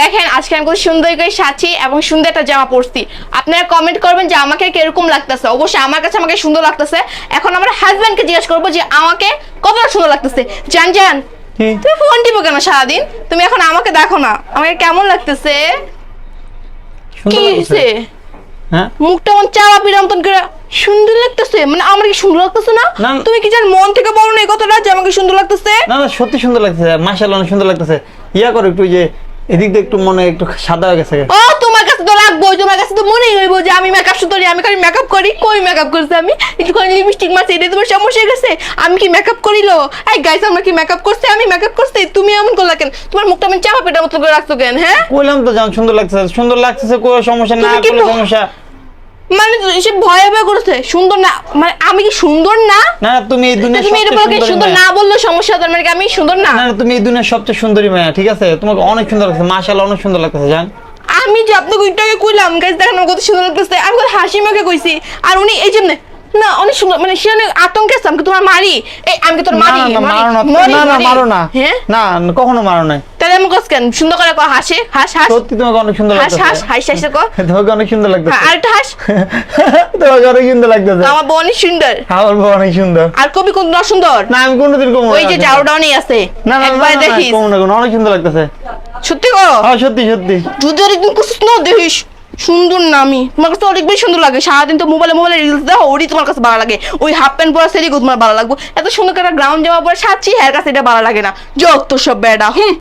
দেখেন আজকে আমি খুব সুন্দর করে সাজি এবং সুন্দর একটা জামা পরছি। আপনারা কমেন্ট করবেন যে আমাকে কীরকম লাগতেছে। অবশ্যই আমার কাছে আমাকে সুন্দর লাগতেছে। এখন আমার হাজব্যান্ডকে জিজ্ঞেস করব যে আমাকে কতটা সুন্দর লাগতেছে। জান জান তুমি ফোন টিপো কেন সারাদিন? তুমি এখন আমাকে দেখো না। আমাকে কেমন লাগতেছে? কি হয়েছে হ্যাঁ? মুখটা আমার চাওয়া পিরাম মতন করে সুন্দর লাগতেছে। মানে আমার কি সুন্দর লাগতেছে না? না। তুমি কি জান মন থেকে বলো না এই কথাটা যে আমাকে সুন্দর লাগতেছে? না না সত্যি সুন্দর লাগতেছে। মাশাআল্লাহ অনেক সুন্দর লাগতেছে। ইয়া করো একটু যে এদিক দিয়ে একটু মনে একটু সাদা হয়ে গেছে। ও তোমার কাছে তো লাগবো তোমার কাছে তো মনেই হইব যে আমি মেকআপ সুন্দরী আমি খালি মেকআপ করি কই মেকআপ করছি আমি? একটুখানি লিপস্টিক মারছি এটা তোমার সমস্যা হয়ে গেছে? আমি কি মেকআপ করিলো? এই গাইস আমরা কি মেকআপ করছে? আমি মেকআপ করছি? তুমি এমন করলা কেন? তোমার মুখটা আমি চাপা পেটার মতো করে রাখছো কেন হ্যাঁ? কইলাম তো জান সুন্দর লাগছে সুন্দর লাগছে কোনো সমস্যা না কোনো সমস্যা। মানে সে ভয়ে ভয়ে করেছে। সুন্দর না মানে আমি কি সুন্দর না? না তুমি এই দুনিয়ার তুমি কি সুন্দর না বললে সমস্যা তার মানে আমি সুন্দর না? না তুমি এই দুনিয়ার সবচেয়ে সুন্দরী মেয়ে ঠিক আছে? তোমাকে অনেক সুন্দর লাগছে মাশাআল্লাহ অনেক সুন্দর লাগতেছে জান। আমি যে আপনাকে ওইটাকে কইলাম গাইস দেখেন আমার কত সুন্দর লাগতেছে। আমি কত হাসি মুখে কইছি। আর উনি এই জন্য না অনেক সুন্দর মানে সে অনেক আতঙ্কে আছে আমি তোমার মারি। এই আমি তোর মারি না না মারো না না না মারো। না। হ্যাঁ? না কখনো মারো না তাহলে কস কেন? সুন্দর করে কর হাসে? হাস হাস। সত্যি তোমাকে অনেক সুন্দর হাস হাস হাস হাস কর তোমাকে অনেক সুন্দর লাগতেছে। আরেকটা হাস। তোমাকে অনেক সুন্দর লাগতেছে। আমার বউ অনেক সুন্দর। আমার বউ অনেক সুন্দর। আর কবি কোন না সুন্দর না আমি কোনোদিন কমো ওই যে জারুডাউনই আছে। না না না, একবার না, না, দেখিস। কমো না, কমো অনেক সুন্দর লাগতেছে। সত্যি করো হ্যাঁ সত্যি সত্যি। যদি একদিন করছিস না দেখিস। সুন্দর না আমি। তোমার কাছে অনেক বেশি সুন্দর লাগে। সারাদিন তো মোবাইলে মোবাইলে রিলস দাও ওরই তোমার কাছে ভালো লাগে। ওই হাফ প্যান্ট পরা সেরিগো তোমার ভালো লাগবে। এত সুন্দর করে গ্রাউন্ড জামা পরে সাচ্ছি হ্যার কাছে এটা ভালো লাগে না। যোগ তো সব বেড়া হুম?